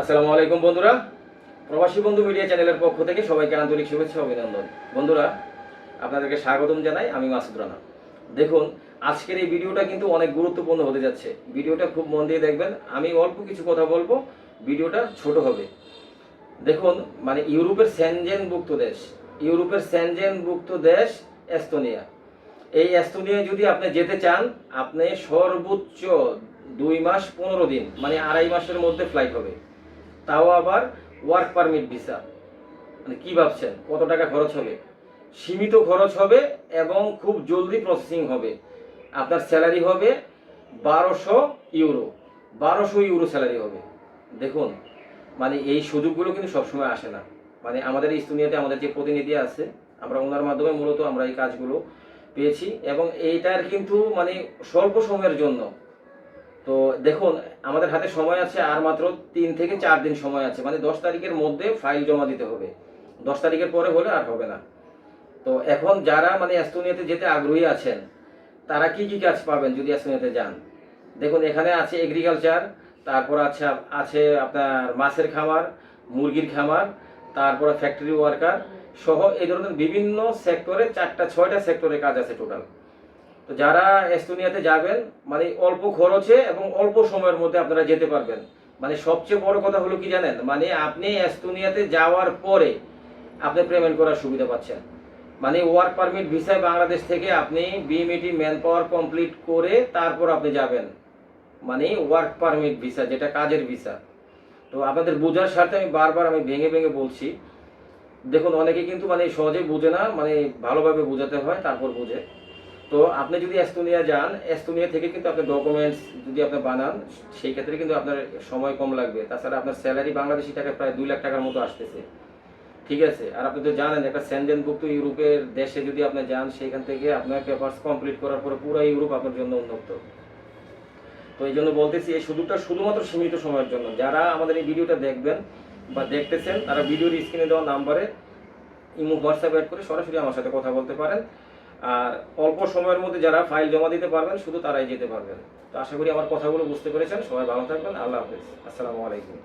আসসালামু আলাইকুম বন্ধুরা। প্রবাসী বন্ধু মিডিয়া চ্যানেলের পক্ষ থেকে সবাইকে আন্তরিক শুভেচ্ছা অভিনন্দন। বন্ধুরা, আপনাদেরকে স্বাগতম জানাই, আমি মাসুদ রানা। দেখুন, আজকের এই ভিডিওটা কিন্তু অনেক গুরুত্বপূর্ণ হতে যাচ্ছে। ভিডিওটা খুব মন দিয়ে দেখবেন। আমি অল্প কিছু কথা বলব, ভিডিওটা ছোট হবে। দেখুন মানে ইউরোপের স্যানজেনভুক্ত দেশ। ইউরোপের স্যানজেনভুক্ত দেশ এস্তোনিয়া। এই এস্তোনিয়ায় যদি আপনি যেতে চান, আপনি সর্বোচ্চ দুই মাস পনেরো দিন মানে আড়াই মাসের মধ্যে ফ্লাইট হবে। তাও আবার ওয়ার্ক পারমিট ভিসা মানে কি ভাবছেন? কত টাকা খরচ হবে? সীমিত খরচ হবে এবং খুব জলদি প্রসেসিং হবে। আপনার স্যালারি হবে বারোশো ইউরো বারোশো ইউরো স্যালারি হবে। দেখুন মানে এই সুযোগগুলো কিন্তু সবসময় আসে না। মানে আমাদের এই স্তুনিয়াতে আমাদের যে প্রতিনিধি আছে, আমরা ওনার মাধ্যমে মূলত আমরা এই কাজগুলো পেয়েছি এবং এইটার কিন্তু মানে স্বল্প সময়ের জন্য তো দেখুন, আমাদের হাতে সময় আছে আর মাত্র তিন থেকে চার দিন সময় আছে। মানে দশ তারিখের মধ্যে ফাইল জমা দিতে হবে। দশ তারিখের পরে হলে আর হবে না। তো এখন যারা মানে এস্তোনিয়াতে যেতে আগ্রহী আছেন, তারা কি কি কাজ পাবেন যদি এস্তোনিয়াতে যান? দেখুন, এখানে আছে এগ্রিকালচার তারপর আছে আছে আপনার মাছের খামার, মুরগির খামার, তারপরে ফ্যাক্টরি ওয়ার্কার সহ এই ধরনের বিভিন্ন সেক্টরে চারটা, ছয়টা সেক্টরে কাজ আছে টোটাল তো যারা এস্তোনিয়াতে যাবেন মানে অল্প খরচে এবং অল্প সময়ের মধ্যে আপনারা যেতে পারবেন। মানে সবচেয়ে বড় কথা হলো কি জানেন? মানে আপনি এস্তোনিয়াতে যাওয়ার পরে আপনি পেমেন্ট করার সুবিধা পাচ্ছেন। মানে ওয়ার্ক পারমিট ভিসায় বাংলাদেশ থেকে আপনি বিএমইটি ম্যান পাওয়ার কমপ্লিট করে তারপর আপনি যাবেন। মানে ওয়ার্ক পারমিট ভিসা যেটা কাজের ভিসা তো আপনাদের বোঝার স্বার্থে আমি বারবার আমি ভেঙে ভেঙে বলছি। দেখুন, অনেকে কিন্তু মানে সহজে বুঝে না মানে ভালোভাবে বোঝাতে হয়, তারপর বুঝে। তো আপনি যদি এস্তোনিয়া যান, এস্তোনিয়া থেকে কিন্তু আপনার ডকুমেন্টস যদি আপনি বানান, সেই ক্ষেত্রে কিন্তু আপনার সময় কম লাগবে। তাছাড়া আপনার স্যালারি বাংলাদেশি টাকায় প্রায় দুই লাখ টাকার মতো আসতেছে। ঠিক আছে? আর আপনি তো জানেন, একটা স্যানজেনভুক্ত ইউরোপের দেশে যদি আপনি যান, সেখান থেকে আপনার পেপারস কমপ্লিট করার পরে পুরো ইউরোপ আপনার জন্য উন্মুক্ত। তো এই জন্য বলতেছি, এই সুযোগটা শুধুমাত্র সীমিত সময়ের জন্য। যারা আমাদের এই ভিডিওটা দেখবেন বা দেখতেছেন, তারা ভিডিওর স্ক্রিনে দেওয়া নাম্বারে ইমো হোয়াটসঅ্যাপ অ্যাড করে সরাসরি আমার সাথে কথা বলতে পারেন। আর অল্প সময়ের মধ্যে যারা ফাইল জমা দিতে পারবেন, শুধু তারাই যেতে পারবেন। তো আশা করি আমার কথাগুলো বুঝতে পেরেছেন। সবাই ভালো থাকবেন। আল্লাহ হাফেজ। আসসালামু আলাইকুম।